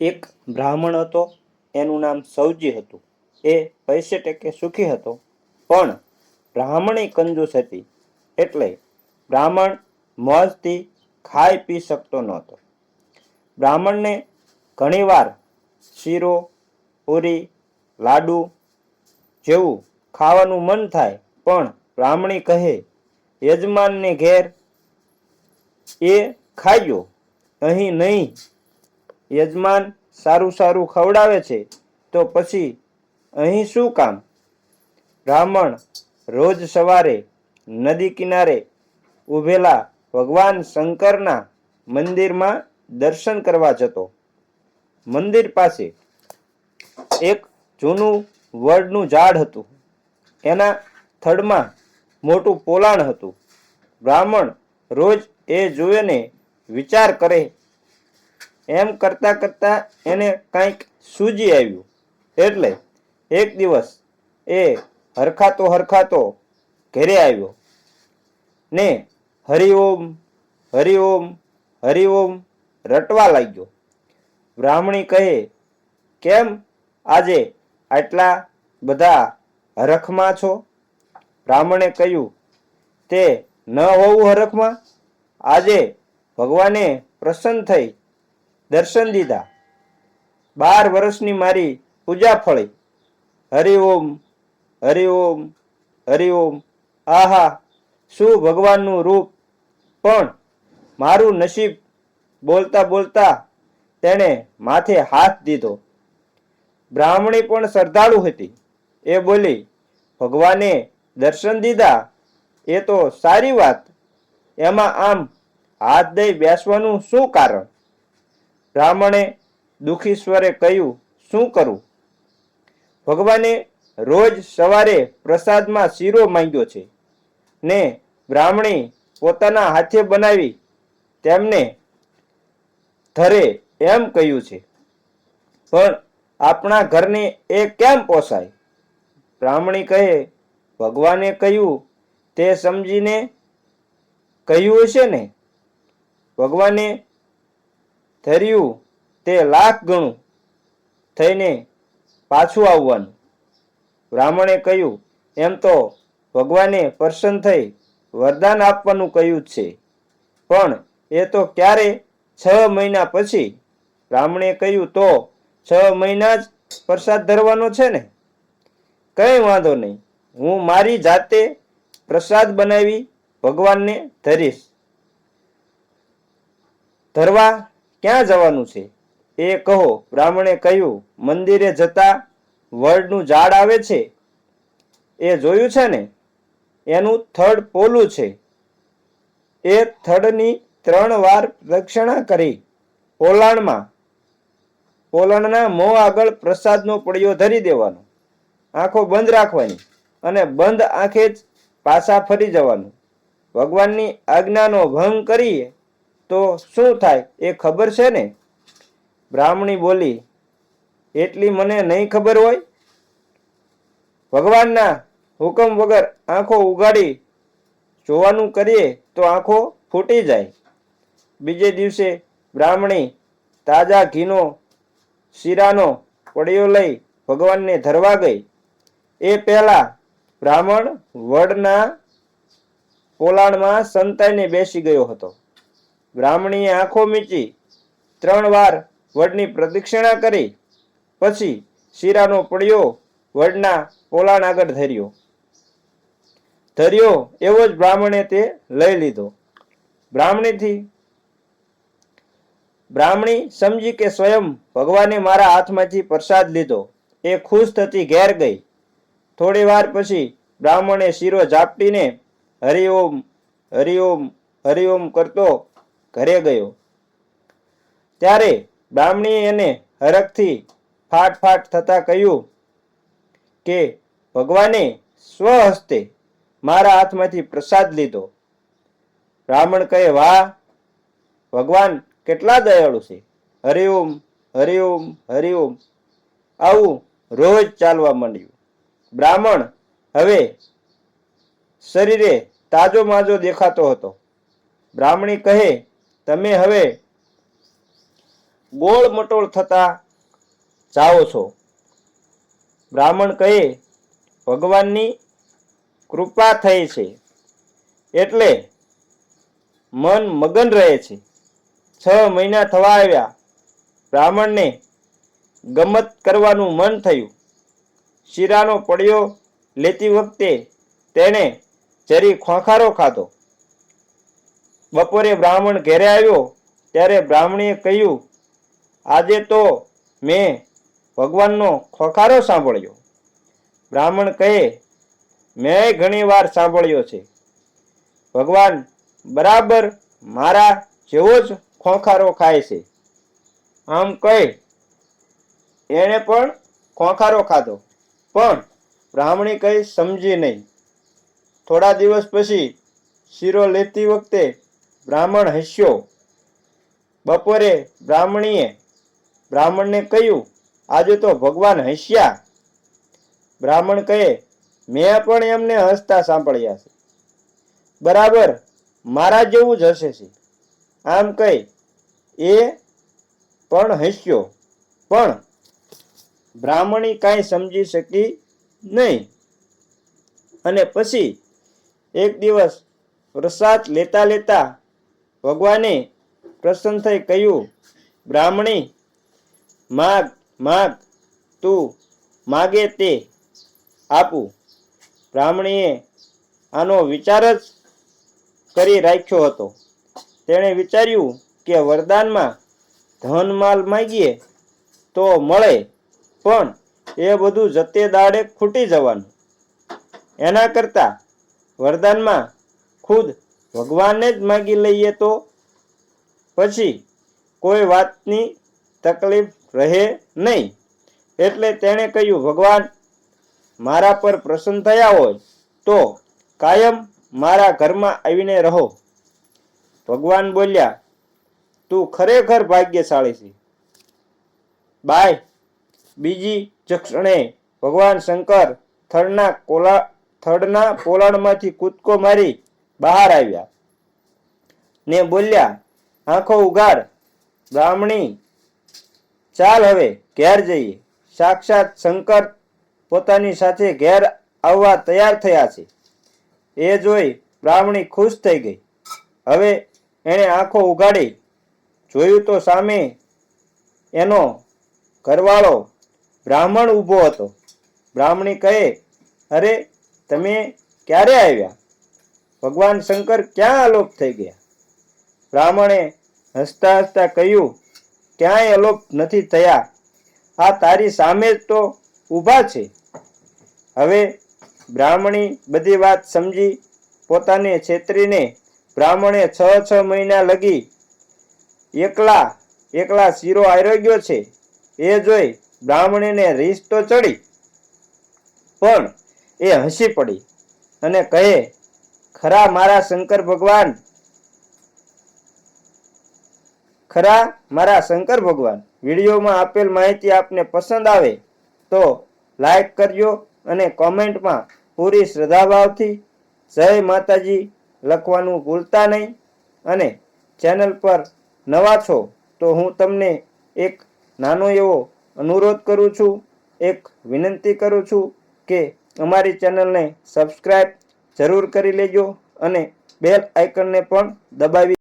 એક બ્રાહ્મણ હતો, એનું નામ સૌજી હતું. એ પૈસે ટેકે સુખી હતો. પણ બ્રાહ્મણી કંજૂસ હતી. એટલે બ્રાહ્મણ મોજથી ખાઈ પી શકતો નહોતો. બ્રાહ્મણને ઘણીવાર શીરો, પૂરી, લાડુ જેવું ખાવાનું મન થાય, પણ બ્રાહ્મણી કહે, યજમાનને ઘેર એ ખાયો અહીં નહીં. યજમાન સારું સારું ખવડાવે છે, તો પછી અહીં શું કામ? બ્રાહ્મણ રોજ સવારે નદી કિનારે ઊભેલા ભગવાન શંકરના મંદિરમાં દર્શન કરવા જતો. મંદિર પાસે એક જૂનું વડનું ઝાડ હતું. એના થડમાં મોટું પોલાણ હતું. બ્રાહ્મણ રોજ એ જોઈને વિચાર કરે એમ કરતા કરતા એને કંઈક સૂજી આવ્યું. એટલે એક દિવસ એ હરખાતો હરખાતો ઘેરે આવ્યો. ને હરિઓમ હરિઓમ હરિઓમ રટવા લાગ્યો. બ્રાહ્મણી કહે, કેમ આજે આટલા બધા હરખમાં છો? બ્રાહ્મણે કહ્યું, તે ન હોવું હરખમાં? આજે ભગવાને પ્રસન્ન થઈ દર્શન દીધા બાર વર્ષની મારી પૂજા ફળી. હરિઓમ હરિઓમ હરિઓમ આહા, શું ભગવાનનું રૂપ? પણ મારું નસીબ બોલતા બોલતા તેણે માથે હાથ દીધો. બ્રાહ્મણી પણ શ્રદ્ધાળુ હતી. એ બોલી, ભગવાને દર્શન દીધા? એ તો સારી વાત. એમાં આમ હાથ દઈ બેસવાનું શું કારણ? બ્રાહ્મણે દુઃખી સ્વરે કહ્યું, શું કરું? ભગવાને રોજ સવારે પ્રસાદમાં શીરો માંગ્યો છે ને બ્રાહ્મણી પોતાના હાથે બનાવી તેમને ધરે એમ કહ્યું છે, પણ આપણા ઘરને એ કેમ પોસાય? બ્રાહ્મણી કહે, ભગવાને કહ્યું, તે સમજીને કહ્યું હશે ને? ભગવાને ધર્યું તે લાખ ગણું થઈને પાછું આવવાનું. બ્રાહ્મણે કહ્યું, એમ તો ભગવાને પ્રસન્ન થઈ વરદાન આપવાનું કહ્યું છે. પણ એ તો ક્યારે? છ મહિના પછી. બ્રાહ્મણે કહ્યું, તો છ મહિના જ પ્રસાદ ધરવાનો છે ને? કંઈ વાંધો નહીં. હું મારી જાતે પ્રસાદ બનાવી ભગવાનને ધરીશ. ધરવા ક્યાં જવાનું છે? એ કહો. બ્રાહ્મણે કહ્યું, મંદિરે જતા વડનું ઝાડ આવે છે? એ જોયું છે ને? એનું થડ પોલું છે. એ થડની ત્રણ વાર પ્રદક્ષિણા કરી. પોલાણમાં. પોલાણના મોં આગળ પ્રસાદનો પડિયો ધરી દેવાનો. આંખો બંધ રાખવાની અને બંધ આંખે જ પાછા ફરી જવાનું. ભગવાનની આજ્ઞાનો ભંગ કરીએ તો શું થાય? એ ખબર છે ને? બ્રાહ્મણી બોલી, એટલી મને નહીં ખબર હોય? ભગવાનના હુકમ વગર આંખો ઉગાડી જોવાનું કરીએ તો આંખો ફૂટી જાય. બીજે દિવસે બ્રાહ્મણી તાજા ઘીનો શીરાનો પડ્યો લઈ ભગવાનને ધરવા ગઈ. એ પહેલા બ્રાહ્મણ વડના પોલાણમાં સંતાઈને બેસી ગયો હતો. બ્રાહ્મણીએ આંખો મીચી ત્રણ વાર વડની પ્રદક્ષિણા કરી. પછી શીરાનો પડિયો વડના પોલાણ આગળ ધર્યો. ધર્યો એવો જ બ્રાહ્મણે તે લઈ લીધો. બ્રાહ્મણીથી બ્રાહ્મણી સમજી કે સ્વયં ભગવાને મારા હાથમાંથી પ્રસાદ લીધો. એ ખુશ થતી ઘેર ગઈ. થોડી વાર પછી બ્રાહ્મણે શીરો ઝાપટીને હરિઓમ હરિઓમ હરિઓમ કરતો ઘરે ગયો. ત્યારે બ્રાહ્મણીએ એને હરખથી ફાટ ફાટ થતા કહ્યું કે, ભગવાને સ્વહસ્તે મારા હાથમાંથી પ્રસાદ લીધો. બ્રાહ્મણ કહે, વાહ, ભગવાન કેટલા દયાળુ છે. હરિઓમ હરિઓમ હરિઓમ. આવું રોજ ચાલવા માંડ્યું. બ્રાહ્મણ હવે શરીરે તાજો માજો દેખાતો હતો. બ્રાહ્મણી કહે તમે હવે ગોળ મટોળ થતા જાઓ છો. બ્રાહ્મણ કહે, ભગવાનની કૃપા થઈ છે. એટલે મન મગન રહે છે. છ મહિના થવા આવ્યા. બ્રાહ્મણને ગમત કરવાનું મન થયું. શીરાનો પડ્યો લેતી વખતે તેણે જરી ખોંખારો ખાધો. બપોરે બ્રાહ્મણ ઘેરે આવ્યો, ત્યારે બ્રાહ્મણીએ કહ્યું, આજે તો મેં ભગવાનનો ખોખારો સાંભળ્યો. બ્રાહ્મણ કહે, મેં ઘણી વાર સાંભળ્યો છે. ભગવાન બરાબર મારા જેવો જ ખોખારો ખાય છે. આમ કહી, એણે પણ ખોખારો ખાધો. પણ બ્રાહ્મણી કંઈ સમજી નહીં. થોડા દિવસ પછી શીરો લેતી વખતે બ્રાહ્મણ હસ્યો. બપોરે બ્રાહ્મણીએ બ્રાહ્મણને કહ્યું, આજે તો ભગવાન હસ્યા. બ્રાહ્મણ કહે, મેં પણ એમને હસતા સાંભળ્યા છે. બરાબર, મારા જેવું જ હશે છે. આમ કહી, એ પણ હસ્યો, પણ બ્રાહ્મણી કાંઈ સમજી શકી નહીં. અને પછી એક દિવસ પ્રસાદ લેતા લેતા ભગવાને પ્રસન્ન થઈ કહ્યું, બ્રાહ્મણી, માગ માગ, તું માગે તે આપું. બ્રાહ્મણીએ આનો વિચાર જ કરી રાખ્યો હતો. તેણે વિચાર્યું કે વરદાનમાં ધન માલ માગીએ તો મળે, પણ એ બધું જતે દાડે ખૂટી જવાનું. એના કરતાં વરદાનમાં ખુદ ભગવાનને જ માગી લઈએ તો પછી કોઈ વાતની તકલીફ રહે નહીં. એટલે તેણે કહ્યું, ભગવાન, મારા પર પ્રસન્ન થયા હોય તો કાયમ મારા ઘરમાં આવીને રહો. ભગવાન બોલ્યા, તું ખરેખર ભાગ્યશાળી છે. બાય. બીજી જક્ષણે ભગવાન શંકર થડના કોલા, થડના પોલાણમાંથી કૂદકો મારી બહાર આવ્યા. ને બોલ્યા, આંખો ઉગાડ બ્રાહ્મણી, ચાલ હવે ઘેર જઈએ. સાક્ષાત શંકર પોતાની સાથે ઘેર આવવા તૈયાર થયા છે. એ જોઈ બ્રાહ્મણી ખુશ થઈ ગઈ. હવે એણે આંખો ઉગાડી જોયું તો સામે એનો ઘરવાળો બ્રાહ્મણ ઊભો હતો. બ્રાહ્મણી કહે, અરે, તમે ક્યારે આવ્યા? ભગવાન શંકર ક્યાં અલોપ થઈ ગયા? બ્રાહ્મણે હસતા હસતા કહ્યું, ક્યાંય અલોપ નથી થયા. આ તારી સામે જ તો ઊભા છે. હવે બ્રાહ્મણી બધી વાત સમજી પોતાને છેતરીને બ્રાહ્મણે છ છ મહિના લગી એકલા એકલા શીરો આરોગ્યો છે. એ જોઈ બ્રાહ્મણીને રીસ તો ચડી, પણ એ હસી પડી અને કહે ખરા મારા શંકર ભગવાન? ખરા મારા શંકર ભગવાન, વિડીયોમાં આપેલ માહિતી આપને પસંદ આવે તો લાઈક કરજો અને કોમેન્ટમાં પૂરી શ્રદ્ધાભાવથી જય માતાજી લખવાનું ભૂલતા નહીં અને ચેનલ પર નવા છો તો હું તમને એક નાનો એવો અનુરોધ કરું છું, એક વિનંતી કરું છું કે અમારી ચેનલને સબસ્ક્રાઈબ જરૂર કરી લેજો અને બેલ આઇકનને પણ દબાવી